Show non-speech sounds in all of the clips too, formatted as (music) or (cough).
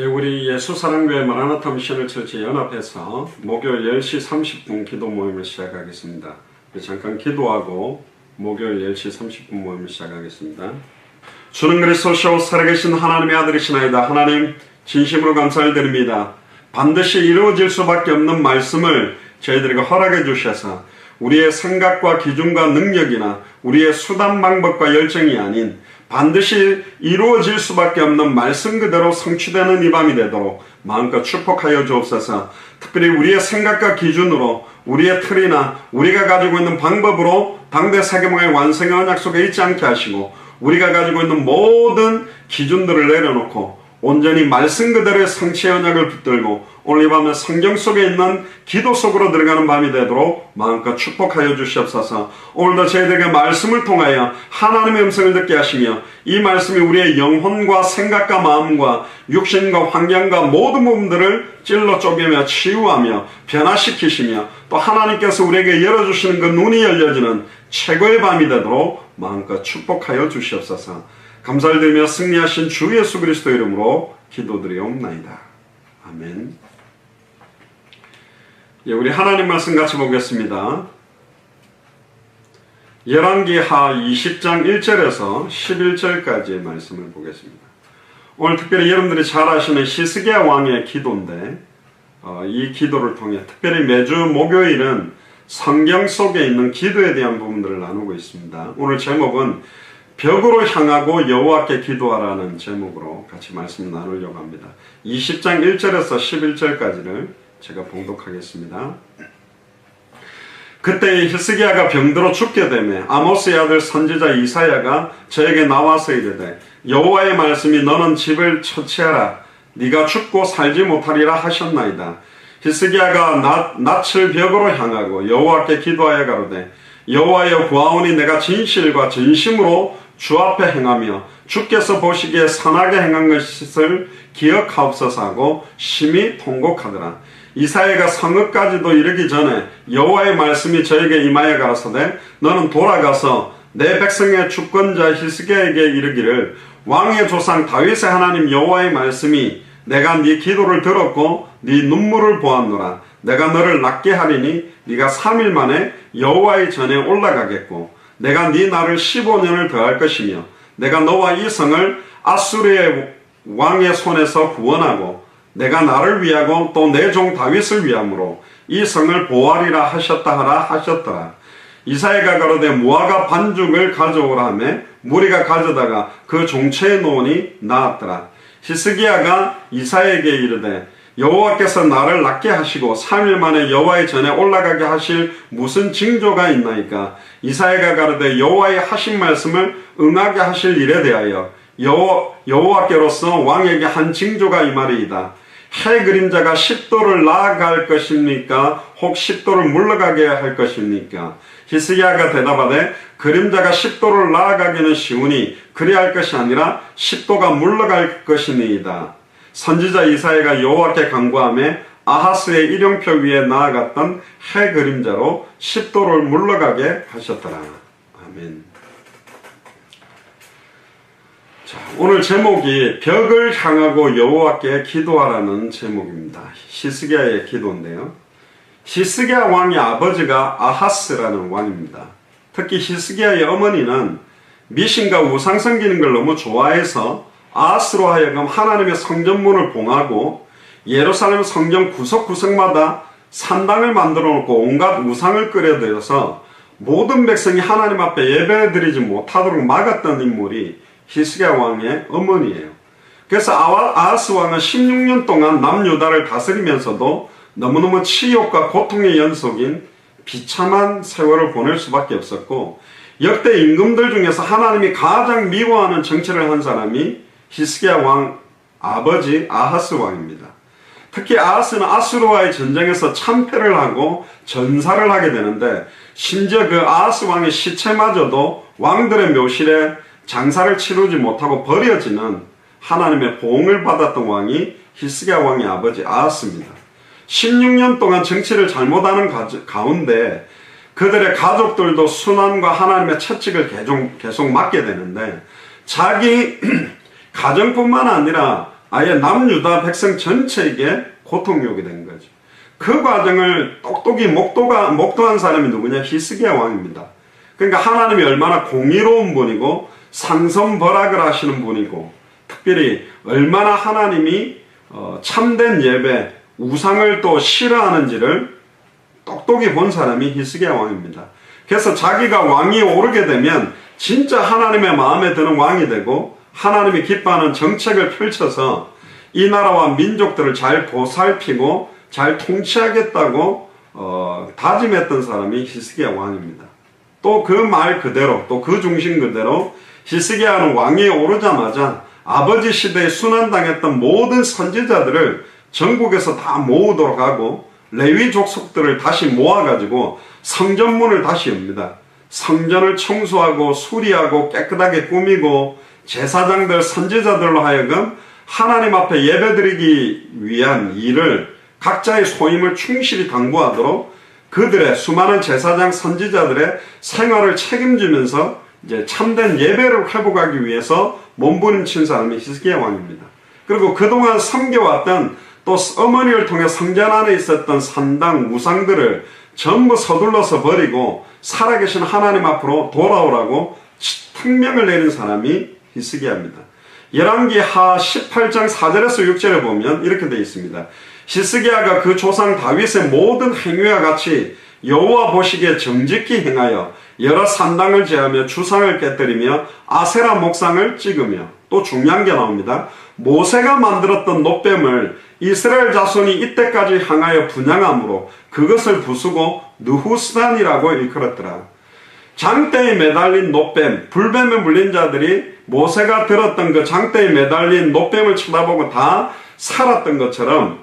예, 우리 예수사랑교회 마라나타 미션을 철치 연합해서 목요일 10시 30분 기도 모임을 시작하겠습니다. 예, 잠깐 기도하고 목요일 10시 30분 모임을 시작하겠습니다. 주는 그리스도시오 살아계신 하나님의 아들이시나이다. 하나님 진심으로 감사를 드립니다. 반드시 이루어질 수밖에 없는 말씀을 저희들에게 허락해 주셔서 우리의 생각과 기준과 능력이나 우리의 수단 방법과 열정이 아닌 반드시 이루어질 수밖에 없는 말씀 그대로 성취되는 이 밤이 되도록 마음껏 축복하여 주옵소서. 특별히 우리의 생각과 기준으로 우리의 틀이나 우리가 가지고 있는 방법으로 당대 세계망의 완성의 언약 속에 있지 않게 하시고 우리가 가지고 있는 모든 기준들을 내려놓고 온전히 말씀 그대로의 성취의 언약을 붙들고 오늘 이 밤에 성경 속에 있는 기도 속으로 들어가는 밤이 되도록 마음껏 축복하여 주시옵소서. 오늘도 저희들에게 말씀을 통하여 하나님의 음성을 듣게 하시며 이 말씀이 우리의 영혼과 생각과 마음과 육신과 환경과 모든 부분들을 찔러 쪼개며 치유하며 변화시키시며 또 하나님께서 우리에게 열어주시는 그 눈이 열려지는 최고의 밤이 되도록 마음껏 축복하여 주시옵소서. 감사를 드리며 승리하신 주 예수 그리스도 이름으로 기도드리옵나이다. 아멘. 예, 우리 하나님 말씀 같이 보겠습니다. 열왕기하 20장 1절에서 11절까지의 말씀을 보겠습니다. 오늘 특별히 여러분들이 잘 아시는 시스기야 왕의 기도인데 어, 이 기도를 통해 특별히 매주 목요일은 성경 속에 있는 기도에 대한 부분들을 나누고 있습니다. 오늘 제목은 벽으로 향하고 여호와께 기도하라는 제목으로 같이 말씀 나누려고 합니다. 20장 1절에서 11절까지를 제가 봉독하겠습니다. 그때 히스기야가 병들어 죽게 되매 아모스의 아들 선지자 이사야가 저에게 나와서 이르되 여호와의 말씀이 너는 집을 처치하라 네가 죽고 살지 못하리라 하셨나이다. 히스기야가 낯을 벽으로 향하고 여호와께 기도하여 가로되 여호와여 구하오니 내가 진실과 진심으로 주 앞에 행하며 주께서 보시기에 선하게 행한 것을 기억하옵소서 하고 심히 통곡하더라. 이사야가 성읍까지도 이르기 전에 여호와의 말씀이 저에게 임하여 가라사대 너는 돌아가서 내 백성의 주권자 히스기야에게 이르기를 왕의 조상 다윗의 하나님 여호와의 말씀이 내가 네 기도를 들었고 네 눈물을 보았노라. 내가 너를 낫게 하리니 네가 3일 만에 여호와의 전에 올라가겠고 내가 네 날을 15년을 더할 것이며 내가 너와 이 성을 아수르의 왕의 손에서 구원하고 내가 나를 위하고 또 내 종 다윗을 위함으로 이 성을 보하리라 하셨다 하라 하셨더라. 이사야가 가로되 무화과 반죽을 가져오라 하매 무리가 가져다가 그 종체에 놓으니 나았더라. 히스기야가 이사야에게 이르되 여호와께서 나를 낫게 하시고 3일 만에 여호와의 전에 올라가게 하실 무슨 징조가 있나이까 이사야가 가로되 여호와의 하신 말씀을 응하게 하실 일에 대하여 여호, 여호와께로서 왕에게 한 징조가 이 말이이다. 해 그림자가 10도를 나아갈 것입니까? 혹 10도를 물러가게 할 것입니까? 히스기야가 대답하되 그림자가 10도를 나아가기는 쉬우니 그리할 것이 아니라 10도가 물러갈 것이니이다. 선지자 이사야가 여호와께 간구함에 아하스의 일용표 위에 나아갔던 해 그림자로 10도를 물러가게 하셨더라. 아멘. 자, 오늘 제목이 벽을 향하고 여호와께 기도하라는 제목입니다. 히스기야의 기도인데요. 히스기야 왕의 아버지가 아하스라는 왕입니다. 특히 히스기야의 어머니는 미신과 우상 섬기는 걸 너무 좋아해서 아하스로 하여금 하나님의 성전문을 봉하고 예루살렘 성전 구석구석마다 산당을 만들어 놓고 온갖 우상을 끓여들여서 모든 백성이 하나님 앞에 예배드리지 못하도록 막았던 인물이 히스기야 왕의 어머니예요. 그래서 아하스 왕은 16년 동안 남유다를 다스리면서도 너무너무 치욕과 고통의 연속인 비참한 세월을 보낼 수밖에 없었고 역대 임금들 중에서 하나님이 가장 미워하는 정치를 한 사람이 히스기야 왕 아버지 아하스 왕입니다. 특히 아하스는 아수르와의 전쟁에서 참패를 하고 전사를 하게 되는데 심지어 그 아하스 왕의 시체마저도 왕들의 묘실에 장사를 치르지 못하고 버려지는 하나님의 보응을 받았던 왕이 히스기야 왕의 아버지 아하스입니다. 16년 동안 정치를 잘못하는 가운데 그들의 가족들도 순환과 하나님의 채찍을 계속, 계속 맞게 되는데 자기 (clears throat) 가정뿐만 아니라 아예 남유다 백성 전체에게 고통욕이 된 거죠. 그 과정을 똑똑히 목도가, 목도한 사람이 누구냐? 히스기야 왕입니다. 그러니까 하나님이 얼마나 공의로운 분이고 상선벌악을 하시는 분이고 특별히 얼마나 하나님이 어, 참된 예배, 우상을 또 싫어하는지를 똑똑히 본 사람이 히스기야 왕입니다. 그래서 자기가 왕이 오르게 되면 진짜 하나님의 마음에 드는 왕이 되고 하나님이 기뻐하는 정책을 펼쳐서 이 나라와 민족들을 잘 보살피고 잘 통치하겠다고 어, 다짐했던 사람이 히스기야 왕입니다. 또 그 말 그대로 또 그 중심 그대로 히스기야는 왕위에 오르자마자 아버지 시대에 순환당했던 모든 선지자들을 전국에서 다 모으도록 하고 레위 족속들을 다시 모아가지고 성전문을 다시 엽니다. 성전을 청소하고 수리하고 깨끗하게 꾸미고 제사장들 선지자들로 하여금 하나님 앞에 예배드리기 위한 일을 각자의 소임을 충실히 당부하도록 그들의 수많은 제사장 선지자들의 생활을 책임지면서 이제 참된 예배를 회복하기 위해서 몸부림친 사람이 히스기야 왕입니다. 그리고 그동안 섬겨왔던 또 어머니를 통해 성전 안에 있었던 산당 우상들을 전부 서둘러서 버리고 살아계신 하나님 앞으로 돌아오라고 특명을 내린 사람이 히스기야입니다. 열왕기 하 18장 4절에서 6절에 보면 이렇게 되어 있습니다. 히스기야가 그 조상 다윗의 모든 행위와 같이 여호와 보시기에 정직히 행하여 여러 산당을 제하며 주상을 깨뜨리며 아세라 목상을 찍으며 또 중요한 게 나옵니다. 모세가 만들었던 노뱀을 이스라엘 자손이 이때까지 향하여 분양함으로 그것을 부수고 느후스단이라고 일컬었더라. 장대에 매달린 노뱀, 불뱀에 물린 자들이 모세가 들었던 그 장대에 매달린 노뱀을 쳐다보고 다 살았던 것처럼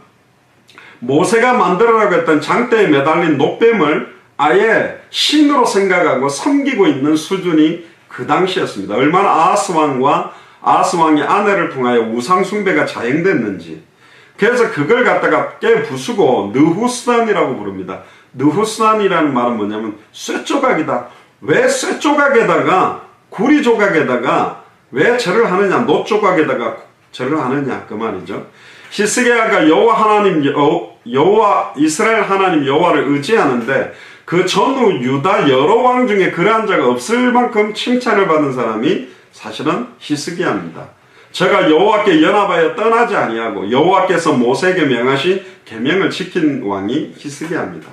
모세가 만들어라고 했던 장대에 매달린 노뱀을 아예 신으로 생각하고 섬기고 있는 수준이 그 당시였습니다. 얼마나 아하스 왕과 아하스 왕의 아내를 통하여 우상 숭배가 자행됐는지. 그래서 그걸 갖다가 깨 부수고 느후스단이라고 부릅니다. 느후스단이라는 말은 뭐냐면 쇠조각이다. 왜 쇠조각에다가 구리 조각에다가 왜 절을 하느냐? 노 조각에다가 절을 하느냐 그 말이죠. 히스기야가 여호와 하나님 여 호와 이스라엘 하나님 여호와를 의지하는데 그 전후 유다 여러 왕 중에 그러한 자가 없을 만큼 칭찬을 받은 사람이 사실은 히스기야입니다. 제가 여호와께 연합하여 떠나지 아니하고 여호와께서 모세에게 명하신 계명을 지킨 왕이 히스기야입니다.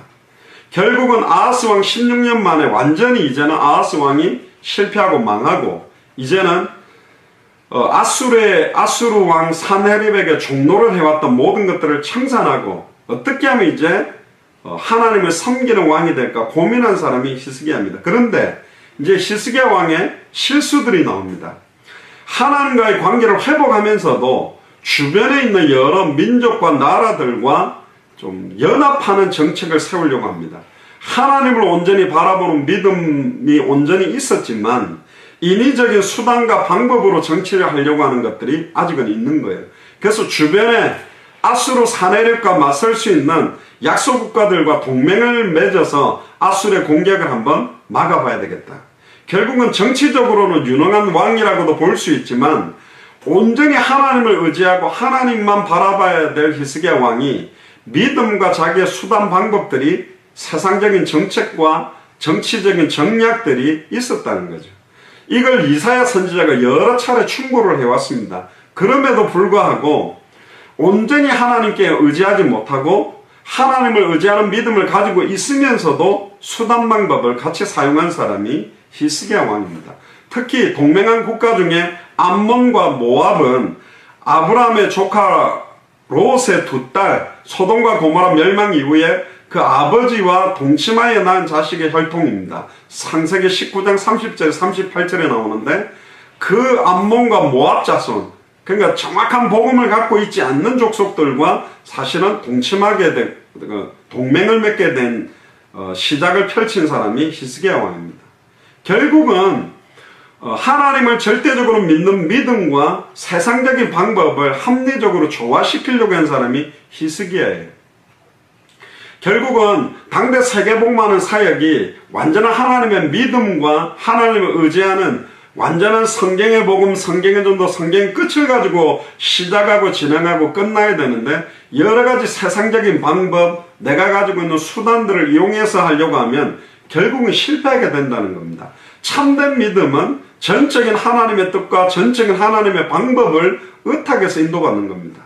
결국은 아하스 왕 16년 만에 완전히 이제는 아하스 왕이 실패하고 망하고 이제는 어, 아수르의 아수르 왕 산헤립에게 종로를 해왔던 모든 것들을 청산하고 어떻게 하면 이제 어, 하나님을 섬기는 왕이 될까 고민한 사람이 히스기야입니다. 그런데 이제 히스기야 왕의 실수들이 나옵니다. 하나님과의 관계를 회복하면서도 주변에 있는 여러 민족과 나라들과 좀 연합하는 정책을 세우려고 합니다. 하나님을 온전히 바라보는 믿음이 온전히 있었지만 인위적인 수단과 방법으로 정치를 하려고 하는 것들이 아직은 있는 거예요. 그래서 주변에 아수르 사내력과 맞설 수 있는 약소 국가들과 동맹을 맺어서 아수르의 공격을 한번 막아봐야 되겠다. 결국은 정치적으로는 유능한 왕이라고도 볼 수 있지만 온전히 하나님을 의지하고 하나님만 바라봐야 될 히스기야 왕이 믿음과 자기의 수단 방법들이 세상적인 정책과 정치적인 정략들이 있었다는 거죠. 이걸 이사야 선지자가 여러 차례 충고를 해왔습니다. 그럼에도 불구하고 온전히 하나님께 의지하지 못하고 하나님을 의지하는 믿음을 가지고 있으면서도 수단 방법을 같이 사용한 사람이 히스기야 왕입니다. 특히 동맹한 국가 중에 암몬과 모압은 아브라함의 조카 롯의 두 딸 소돔과 고모라 멸망 이후에 그 아버지와 동치마에 낳은 자식의 혈통입니다. 상세기 19장 30절 38절에 나오는데 그 암몬과 모압 자손 그러니까 정확한 복음을 갖고 있지 않는 족속들과 사실은 동침하게 된그 동맹을 맺게 된 어, 시작을 펼친 사람이 히스기야 왕입니다. 결국은 어, 하나님을 절대적으로 믿는 믿음과 세상적인 방법을 합리적으로 조화시키려고 한 사람이 히스기야예요. 결국은 당대 세계복만은 사역이 완전한 하나님의 믿음과 하나님을 의지하는 완전한 성경의 복음, 성경의 전도, 성경 끝을 가지고 시작하고 진행하고 끝나야 되는데 여러 가지 세상적인 방법, 내가 가지고 있는 수단들을 이용해서 하려고 하면 결국은 실패하게 된다는 겁니다. 참된 믿음은 전적인 하나님의 뜻과 전적인 하나님의 방법을 의탁해서 인도받는 겁니다.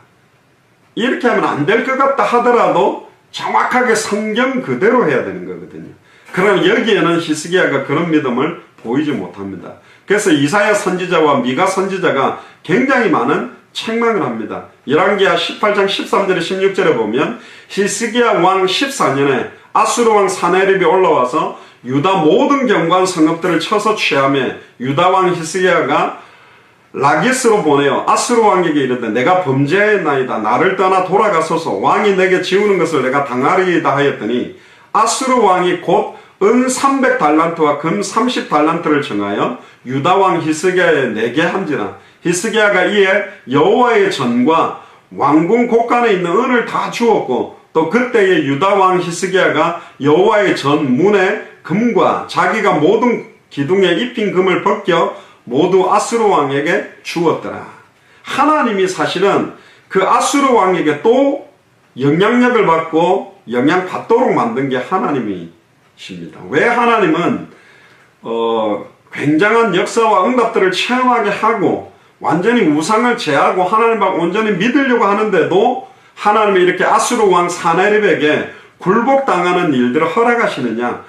이렇게 하면 안 될 것 같다 하더라도 정확하게 성경 그대로 해야 되는 거거든요. 그러나 여기에는 히스기야가 그런 믿음을 보이지 못합니다. 그래서 이사야 선지자와 미가 선지자가 굉장히 많은 책망을 합니다. 열왕기하 18장 13절에 16절에 보면 히스기야 왕 14년에 아수르 왕 사네립이 올라와서 유다 모든 경관 성읍들을 쳐서 취함에 유다 왕 히스기야가 라기스로 보내어 아수르 왕에게 이르되 내가 범죄했나이다 나를 떠나 돌아가소서 왕이 내게 지우는 것을 내가 당하리이다 하였더니 아수르 왕이 곧 은 300달란트와 금 30달란트를 정하여 유다 왕 히스기야에 내게 한지라 히스기야가 이에 여호와의 전과 왕궁 곳간에 있는 은을 다 주었고 또 그때의 유다 왕 히스기야가 여호와의 전 문에 금과 자기가 모든 기둥에 입힌 금을 벗겨 모두 아수르 왕에게 주었더라. 하나님이 사실은 그 아수르 왕에게 또 영향력을 받고 영향받도록 만든 게 하나님이 십니다. 왜 하나님은 어, 굉장한 역사와 응답들을 체험하게 하고 완전히 우상을 제하고 하나님을 온전히 믿으려고 하는데도 하나님이 이렇게 아수르 왕 사네립에게 굴복당하는 일들을 허락하시느냐?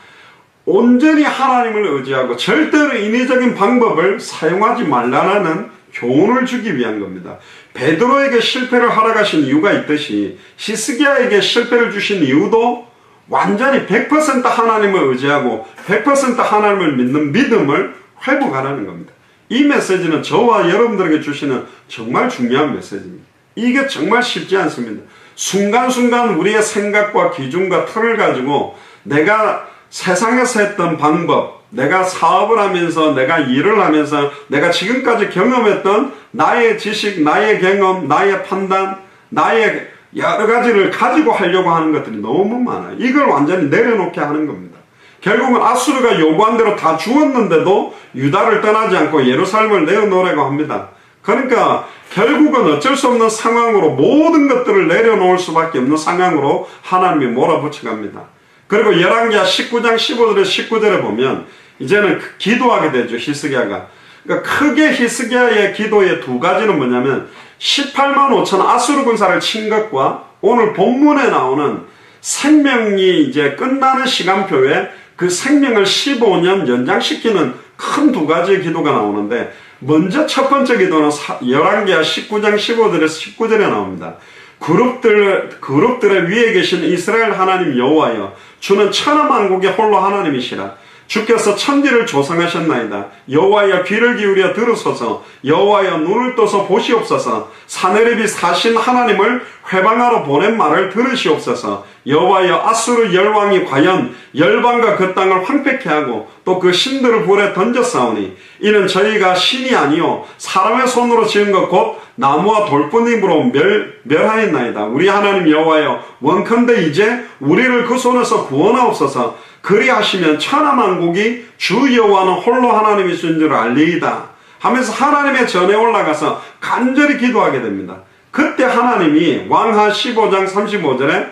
온전히 하나님을 의지하고 절대로 인위적인 방법을 사용하지 말라는 교훈을 주기 위한 겁니다. 베드로에게 실패를 허락하신 이유가 있듯이 시스기야에게 실패를 주신 이유도 완전히 100% 하나님을 의지하고 100% 하나님을 믿는 믿음을 회복하라는 겁니다. 이 메시지는 저와 여러분들에게 주시는 정말 중요한 메시지입니다. 이게 정말 쉽지 않습니다. 순간순간 우리의 생각과 기준과 틀을 가지고 내가 세상에서 했던 방법, 내가 사업을 하면서, 내가 일을 하면서, 내가 지금까지 경험했던 나의 지식, 나의 경험, 나의 판단, 나의 여러 가지를 가지고 하려고 하는 것들이 너무 많아요. 이걸 완전히 내려놓게 하는 겁니다. 결국은 아수르가 요구한 대로 다 주었는데도 유다를 떠나지 않고 예루살렘을 내어놓으려고 합니다. 그러니까 결국은 어쩔 수 없는 상황으로 모든 것들을 내려놓을 수밖에 없는 상황으로 하나님이 몰아붙여 갑니다. 그리고 열왕기하 19장 15절에 19절에 보면 이제는 기도하게 되죠. 히스기야가. 그러니까 크게 히스기야의 기도의 두 가지는 뭐냐면 18만 5천 아수르 군사를 친 것과 오늘 본문에 나오는 생명이 이제 끝나는 시간표에 그 생명을 15년 연장시키는 큰 두 가지의 기도가 나오는데 먼저 첫 번째 기도는 열왕기하 19장 15절에서 19절에 나옵니다. 그룹들, 그룹들의 위에 계신 이스라엘 하나님 여호와여 주는 천하만국의 홀로 하나님이시라 주께서 천지를 조성하셨나이다. 여호와여 귀를 기울여 들으소서. 여호와여 눈을 떠서 보시옵소서. 사내립이 사신 하나님을 회방하러 보낸 말을 들으시옵소서. 여호와여 아수르 열왕이 과연 열방과 그 땅을 황폐케 하고 또 그 신들을 불에 던졌사오니 이는 저희가 신이 아니요 사람의 손으로 지은 것 곧 나무와 돌뿐임으로 멸, 멸하였나이다. 우리 하나님 여호와여 원컨대 이제 우리를 그 손에서 구원하옵소서. 그리하시면 천하만국이 주 여호와는 홀로 하나님이신 줄 알리이다. 하면서 하나님의 전에 올라가서 간절히 기도하게 됩니다. 그때 하나님이 왕하 15장 35절에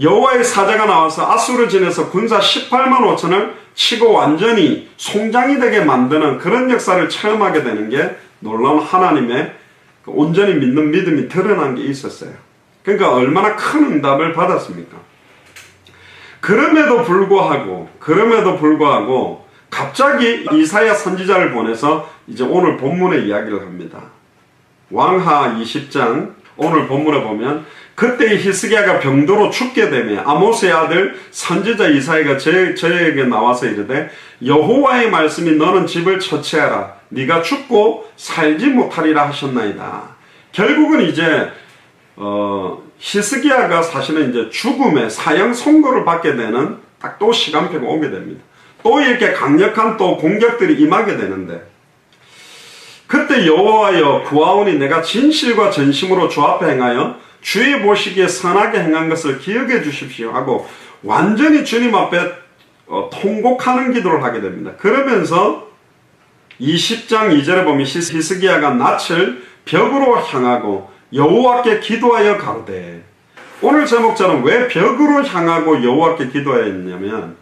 여호와의 사자가 나와서 아수르 진에서 군사 18만 5천을 치고 완전히 송장이 되게 만드는 그런 역사를 체험하게 되는 게 놀라운 하나님의 그 온전히 믿는 믿음이 드러난 게 있었어요. 그러니까 얼마나 큰 응답을 받았습니까? 그럼에도 불구하고 그럼에도 불구하고 갑자기 이사야 선지자를 보내서 이제 오늘 본문의 이야기를 합니다. 왕하 20장 오늘 본문에 보면 그때 히스기야가 병도로 죽게 되며 아모스의 아들 선지자 이사야가 저, 저에게 나와서 이르되 여호와의 말씀이 너는 집을 처치하라 네가 죽고 살지 못하리라 하셨나이다. 결국은 이제 어, 히스기야가 사실은 이제 죽음의 사형 선고를 받게 되는 딱 또 시간표가 오게 됩니다. 또 이렇게 강력한 또 공격들이 임하게 되는데 그때 여호와여 구하오니 내가 진실과 전심으로 주 앞에 행하여 주의 보시기에 선하게 행한 것을 기억해 주십시오 하고 완전히 주님 앞에 어, 통곡하는 기도를 하게 됩니다. 그러면서 20장 2절에 보면 히스- 히스기야가 낯을 벽으로 향하고 여호와께 기도하여 가로되 오늘 제목처럼 왜 벽으로 향하고 여호와께 기도하였냐면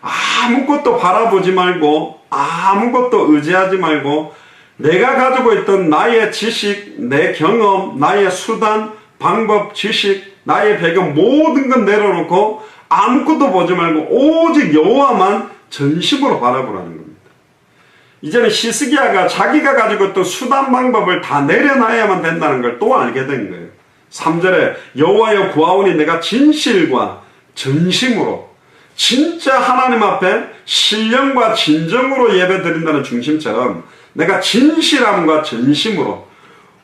아무것도 바라보지 말고 아무것도 의지하지 말고 내가 가지고 있던 나의 지식, 내 경험, 나의 수단, 방법, 지식, 나의 배경 모든 건 내려놓고 아무것도 보지 말고 오직 여호와만 전심으로 바라보라는 겁니다. 이제는 시스기야가 자기가 가지고 있던 수단 방법을 다 내려놔야만 된다는 걸 또 알게 된 거예요. 3절에 여호와여 구하오니 내가 진실과 전심으로 진짜 하나님 앞에 신령과 진정으로 예배 드린다는 중심처럼 내가 진실함과 전심으로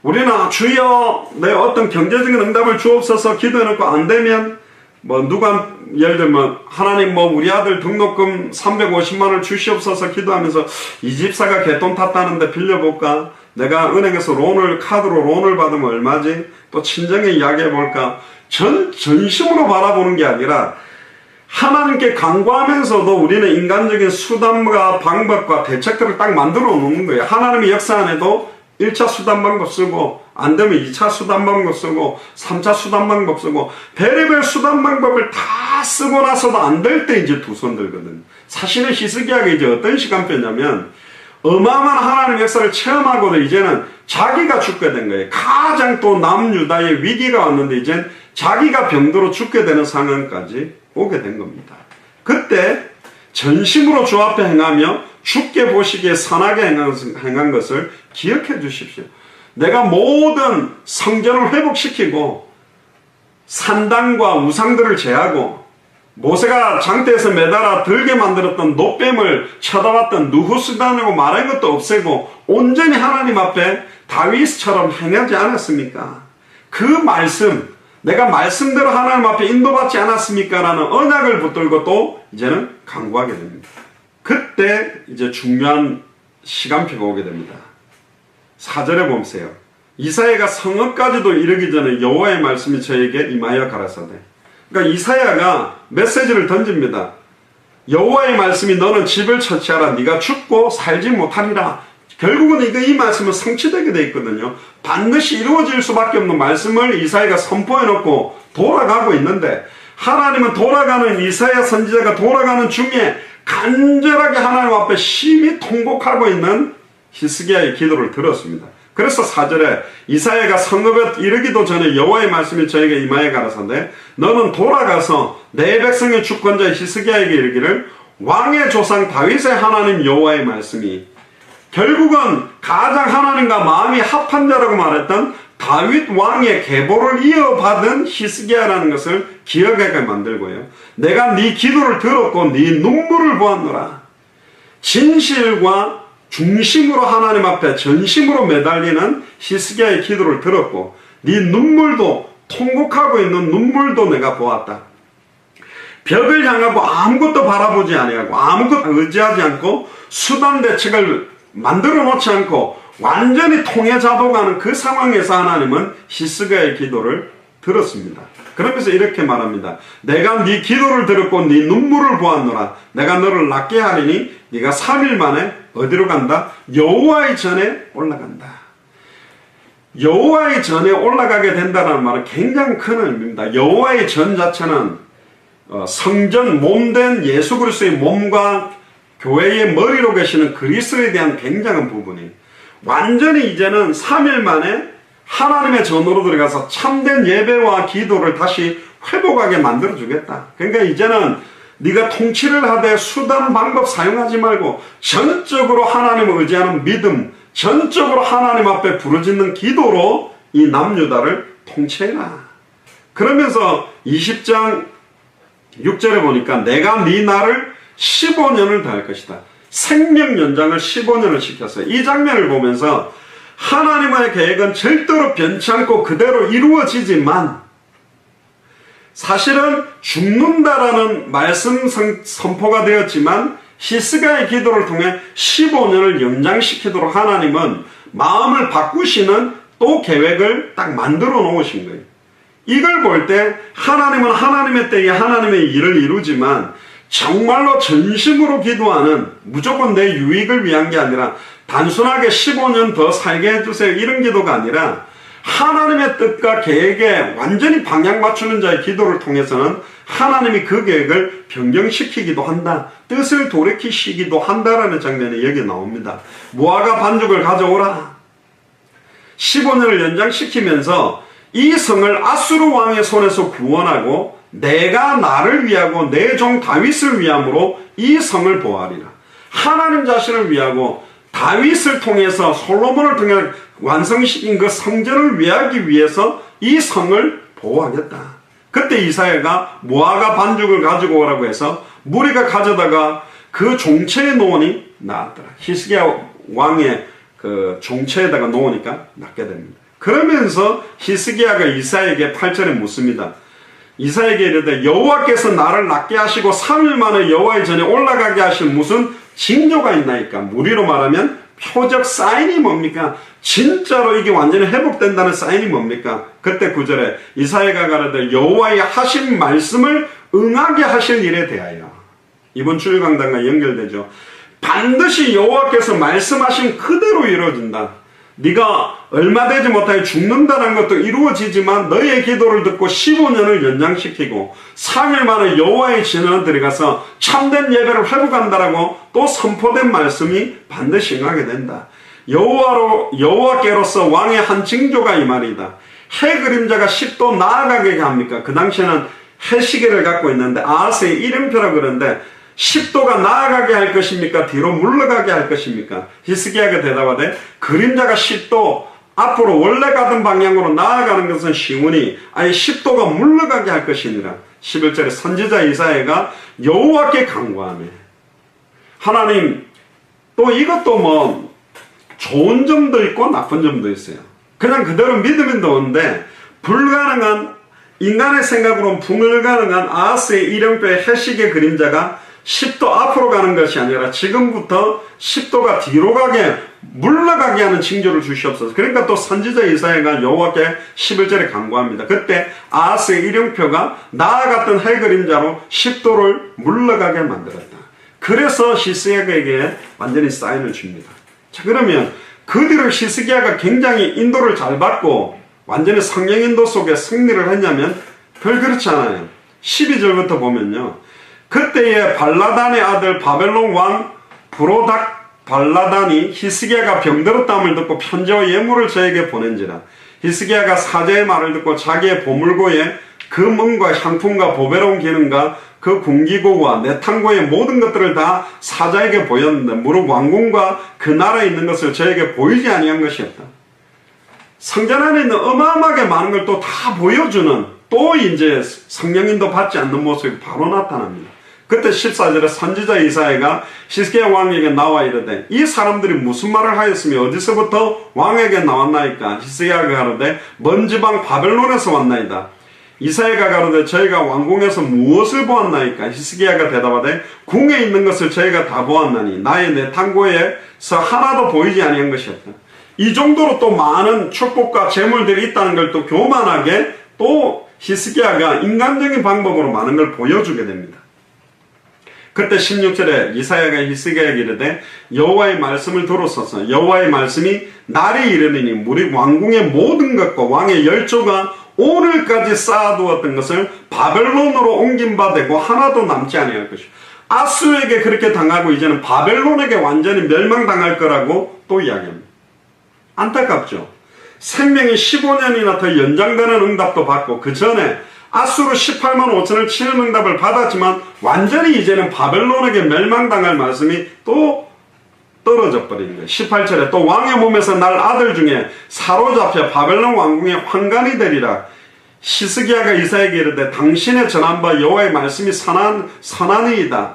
우리는 주여 내 어떤 경제적인 응답을 주옵소서 기도해놓고 안 되면 뭐 누가 예를 들면 하나님 뭐 우리 아들 등록금 350만 원을 주시옵소서 기도하면서 이 집사가 개돈 탔다는데 빌려볼까? 내가 은행에서 론을 카드로 론을 받으면 얼마지? 또 친정에 이야기해 볼까? 전 전심으로 바라보는 게 아니라 하나님께 간구하면서도 우리는 인간적인 수단과 방법과 대책들을 딱 만들어 놓는 거예요. 하나님의 역사 안에도 1차 수단 방법 쓰고 안 되면 2차 수단 방법 쓰고 3차 수단 방법 쓰고 별의별 수단 방법을 다 쓰고 나서도 안 될 때 이제 두 손 들거든. 사실은 히스기야가 이제 어떤 시간표냐면 어마어마한 하나님의 역사를 체험하고도 이제는 자기가 죽게 된 거예요. 가장 또 남유다의 위기가 왔는데 이젠 자기가 병들어 죽게 되는 상황까지 오게 된 겁니다. 그때 전심으로 주 앞에 행하며 죽게 보시기에 선하게 행한 것을 기억해 주십시오. 내가 모든 성전을 회복시키고 산당과 우상들을 제하고 모세가 장대에서 매달아 들게 만들었던 노뱀을 쳐다봤던 누후스단하고 말한 것도 없애고 온전히 하나님 앞에 다윗처럼 행하지 않았습니까? 그 말씀, 내가 말씀대로 하나님 앞에 인도받지 않았습니까? 라는 언약을 붙들고 또 이제는 강구하게 됩니다. 그때 이제 중요한 시간표가 오게 됩니다. 사절에 보세요. 이사야가 성읍까지도 이르기 전에 여호와의 말씀이 저에게 임하여 가라사대. 그러니까 이사야가 메시지를 던집니다. 여호와의 말씀이 너는 집을 처치하라. 네가 죽고 살지 못하리라. 결국은 이거 이 말씀은 성취되게 돼 있거든요. 반드시 이루어질 수밖에 없는 말씀을 이사야가 선포해 놓고 돌아가고 있는데 하나님은 돌아가는 이사야 선지자가 돌아가는 중에 간절하게 하나님 앞에 심히 통곡하고 있는 히스기야의 기도를 들었습니다. 그래서 사절에 이사야가 성읍에 이르기도 전에 여호와의 말씀이 저에게 임하여 가라사대 너는 돌아가서 내 백성의 주권자 히스기야에게 이르기를 왕의 조상 다윗의 하나님 여호와의 말씀이 결국은 가장 하나님과 마음이 합한 자라고 말했던 다윗 왕의 계보를 이어받은 히스기야라는 것을 기억하게 만들고요. 내가 네 기도를 들었고 네 눈물을 보았노라. 진실과 중심으로 하나님 앞에 전심으로 매달리는 히스기야의 기도를 들었고 네 눈물도 통곡하고 있는 눈물도 내가 보았다. 벽을 향하고 아무것도 바라보지 아니하고 아무것도 의지하지 않고 수단 대책을 만들어 놓지 않고 완전히 통해 잡아가는 그 상황에서 하나님은 히스기야의 기도를 들었습니다. 그러면서 이렇게 말합니다. 내가 네 기도를 들었고 네 눈물을 보았노라. 내가 너를 낫게 하리니 네가 3일 만에 어디로 간다? 여호와의 전에 올라간다. 여호와의 전에 올라가게 된다는 말은 굉장히 큰 의미입니다. 여호와의 전 자체는 어, 성전 몸된 예수 그리스도의 몸과 교회의 머리로 계시는 그리스도에 대한 굉장한 부분이 완전히 이제는 3일 만에 하나님의 전으로 들어가서 참된 예배와 기도를 다시 회복하게 만들어 주겠다. 그러니까 이제는 네가 통치를 하되 수단 방법 사용하지 말고 전적으로 하나님을 의지하는 믿음, 전적으로 하나님 앞에 부르짖는 기도로 이 남유다를 통치해라. 그러면서 20장 6절에 보니까 내가 네 날을 15년을 더할 것이다. 생명 연장을 15년을 시켰어요. 이 장면을 보면서 하나님의 계획은 절대로 변치 않고 그대로 이루어지지만 사실은 죽는다라는 말씀 선포가 되었지만 히스가의 기도를 통해 15년을 연장시키도록 하나님은 마음을 바꾸시는 또 계획을 딱 만들어 놓으신 거예요. 이걸 볼 때 하나님은 하나님의 때에 하나님의 일을 이루지만 정말로 전심으로 기도하는 무조건 내 유익을 위한 게 아니라 단순하게 15년 더 살게 해주세요. 이런 기도가 아니라 하나님의 뜻과 계획에 완전히 방향 맞추는 자의 기도를 통해서는 하나님이 그 계획을 변경시키기도 한다. 뜻을 돌이키시기도 한다라는 장면이 여기 나옵니다. 무화과 반죽을 가져오라. 15년을 연장시키면서 이 성을 아수르 왕의 손에서 구원하고 내가 나를 위하고 내 종 다윗을 위함으로 이 성을 보호하리라. 하나님 자신을 위하고 다윗을 통해서 솔로몬을 통해 완성시킨 그 성전을 위하기 위해서 이 성을 보호하겠다. 그때 이사야가 무화과 반죽을 가지고 오라고 해서 무리가 가져다가 그 종체에 놓으니 나았더라. 히스기야 왕의 그 종체에다가 놓으니까 낫게 됩니다. 그러면서 히스기야가 이사에게 8절에 묻습니다. 이사에게 이르되 여호와께서 나를 낫게 하시고 3일 만에 여호와의 전에 올라가게 하신 무슨 징조가 있나이까? 무리로 말하면 표적 사인이 뭡니까? 진짜로 이게 완전히 회복된다는 사인이 뭡니까? 그때 구절에 이사야가 가라되 여호와의 하신 말씀을 응하게 하실 일에 대하여 이번 주일 강단과 연결되죠. 반드시 여호와께서 말씀하신 그대로 이루어진다. 네가 얼마 되지 못하여 죽는다는 것도 이루어지지만 너의 기도를 듣고 15년을 연장시키고 3일 만에 여호와의 진을 들어가서 참된 예배를 회복한다라고 또 선포된 말씀이 반드시 응하게 된다. 여호와로 여호와께로서 왕의 한 징조가 이 말이다. 해 그림자가 10도 나아가게 합니까? 그 당시에는 해시계를 갖고 있는데 아하스의 이름표라 그러는데 10도가 나아가게 할 것입니까? 뒤로 물러가게 할 것입니까? 히스기야가 대답하되 그림자가 10도 앞으로 원래 가던 방향으로 나아가는 것은 쉬우니 아예 10도가 물러가게 할 것이니라. 11절에 선지자 이사야가 여호와께 강구하며 하나님 또 이것도 뭐 좋은 점도 있고 나쁜 점도 있어요. 그냥 그대로 믿으면 좋은데 불가능한 인간의 생각으로는 불가능한 아하스의 이름표의 해식의 그림자가 10도 앞으로 가는 것이 아니라 지금부터 10도가 뒤로 가게 물러가게 하는 징조를 주시옵소서. 그러니까 또 선지자 이사야가 여호와께 11절에 강구합니다. 그때 아하스의 이름표가 나아갔던 해 그림자로 10도를 물러가게 만들었다. 그래서 히스기야에게 완전히 사인을 줍니다. 자 그러면 그 뒤로 히스기야가 굉장히 인도를 잘 받고 완전히 성령 인도 속에 승리를 했냐면 별 그렇지 않아요. 12절부터 보면요. 그때에 발라단의 아들 바벨론 왕 브로닥 발라단이 히스기야가 병들었다함을 듣고 편지와 예물을 저에게 보낸지라 히스기야가 사제의 말을 듣고 자기의 보물고에 금은과 향품과 보배로운 기능과 그 군기고와 내탕고의 모든 것들을 다 사자에게 보였는데 무릇 왕궁과 그 나라에 있는 것을 저에게 보이지 아니한 것이었다. 성전 안에 있는 어마어마하게 많은 걸 또 다 보여주는 또 이제 성령인도 받지 않는 모습이 바로 나타납니다. 그때 14절에 선지자 이사야가 시스케야 왕에게 나와 이르되 이 사람들이 무슨 말을 하였으며 어디서부터 왕에게 나왔나이까? 히스기야가 가로되 먼 지방 바벨론에서 왔나이다. 이사야가 가로되 저희가 왕궁에서 무엇을 보았나이까? 히스기야가 대답하되 궁에 있는 것을 저희가 다 보았나니 나의 내 탕고에서 하나도 보이지 아니한 것이었다. 이 정도로 또 많은 축복과 재물들이 있다는 걸 또 교만하게 또 히스기야가 인간적인 방법으로 많은 걸 보여주게 됩니다 그때 16절에 이사야가 히스기야에게 이르되 여호와의 말씀을 들었소서 여호와의 말씀이 날이 이르니 우리 왕궁의 모든 것과 왕의 열조가 오늘까지 쌓아두었던 것을 바벨론으로 옮긴 바 되고 하나도 남지 아니할 것이요 아수에게 그렇게 당하고 이제는 바벨론에게 완전히 멸망당할 거라고 또 이야기합니다. 안타깝죠. 생명이 15년이나 더 연장되는 응답도 받고 그 전에 아수르 18만 5천을 치는 응답을 받았지만 완전히 이제는 바벨론에게 멸망당할 말씀이 또 떨어져 거예요. 18절에 또 왕의 몸에서 날 아들 중에 사로잡혀 바벨론 왕궁의 황관이 되리라. 시스기야가 이사에게 이르되 당신의 전한 바 여호와의 말씀이 선한 선한이다.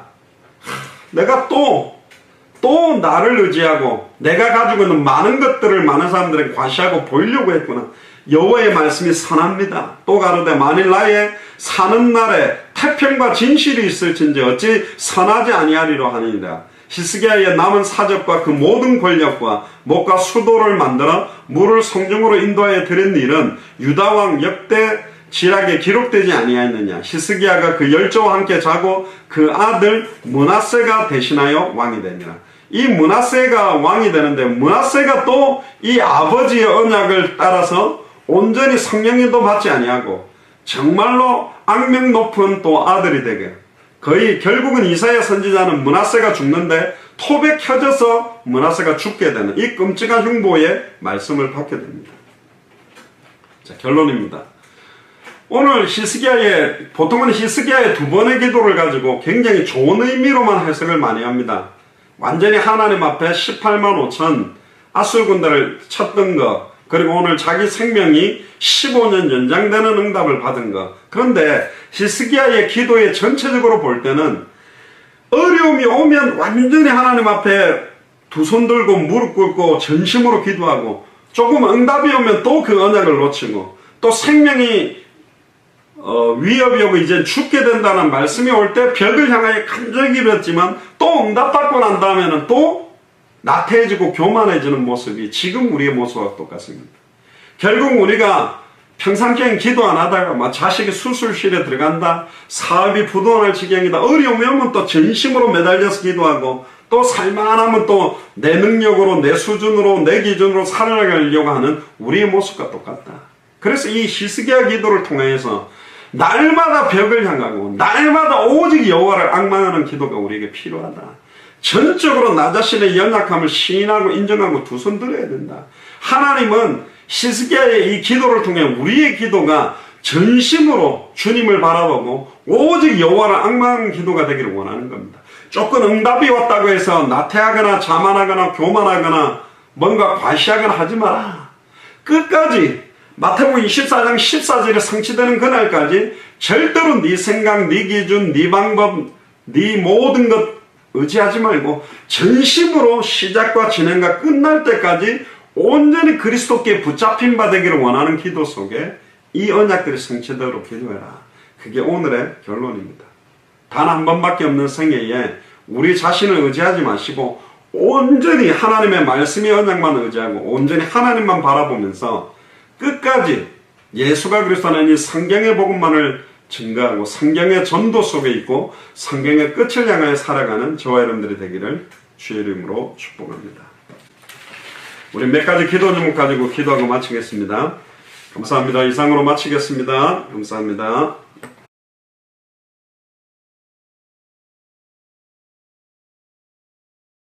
내가 또또 나를 의지하고 내가 가지고 있는 많은 것들을 많은 사람들에게 과시하고 보이려고 했구나. 여호와의 말씀이 선합니다. 또 가로되 만일 나의 사는 날에 태평과 진실이 있을진지 어찌 선하지 아니하리로 하니라. 히스기야의 남은 사적과 그 모든 권력과 목과 수도를 만들어 물을 성중으로 인도하여 드린 일은 유다왕 역대 지략에 기록되지 아니하였느냐. 히스기야가 그 열조와 함께 자고 그 아들 문하세가 대신하여 왕이 되니라. 이 문하세가 왕이 되는데 문하세가 또 이 아버지의 언약을 따라서 온전히 성령님도 받지 아니하고 정말로 악명 높은 또 아들이 되게 거의 결국은 이사야 선지자는 문하세가 죽는데 톱에 켜져서 문하세가 죽게 되는 이 끔찍한 흉보의 말씀을 받게 됩니다. 자 결론입니다. 오늘 히스기야의 보통은 히스기야의 두 번의 기도를 가지고 굉장히 좋은 의미로만 해석을 많이 합니다. 완전히 하나님 앞에 18만 5천 아술 군대를 쳤던 것 그리고 오늘 자기 생명이 15년 연장되는 응답을 받은 것 그런데 히스기야의 기도의 전체적으로 볼 때는 어려움이 오면 완전히 하나님 앞에 두 손 들고 무릎 꿇고 전심으로 기도하고 조금 응답이 오면 또 그 언약을 놓치고 또 생명이 어, 위협이 오고 이제 죽게 된다는 말씀이 올 때 벽을 향하여 간절히 기도했지만 또 응답받고 난 다음에는 또 나태해지고 교만해지는 모습이 지금 우리의 모습과 똑같습니다. 결국 우리가 평상시엔 기도 안 하다가 막 자식이 수술실에 들어간다 사업이 부도날 지경이다 어려움이 오면 또 전심으로 매달려서 기도하고 또 살만하면 또 내 능력으로 내 수준으로 내 기준으로 살아가려고 하는 우리의 모습과 똑같다. 그래서 이 히스기야 기도를 통해서 날마다 벽을 향하고 날마다 오직 여호와를 악망하는 기도가 우리에게 필요하다. 전적으로 나 자신의 연약함을 시인하고 인정하고 두 손 들어야 된다. 하나님은 히스기야의 이 기도를 통해 우리의 기도가 전심으로 주님을 바라보고 오직 여호와를 악망하는 기도가 되기를 원하는 겁니다. 조금 응답이 왔다고 해서 나태하거나 자만하거나 교만하거나 뭔가 과시하거나 하지 마라. 끝까지 마태복음 24장 14절에 성취되는 그날까지 절대로 네 생각, 네 기준, 네 방법, 네 모든 것 의지하지 말고 전심으로 시작과 진행과 끝날 때까지 온전히 그리스도께 붙잡힌 바 되기를 원하는 기도 속에 이 언약들이 성취되도록 기도해라. 그게 오늘의 결론입니다. 단 한 번밖에 없는 생애에 우리 자신을 의지하지 마시고 온전히 하나님의 말씀의 언약만 의지하고 온전히 하나님만 바라보면서 끝까지 예수가 그리스도는 이 성경의 복음만을 증거하고 성경의 전도 속에 있고 성경의 끝을 향하여 살아가는 저와 여러분들이 되기를 주의 이름으로 축복합니다. 우리 몇 가지 기도 제목 가지고 기도하고 마치겠습니다. 감사합니다. 이상으로 마치겠습니다. 감사합니다.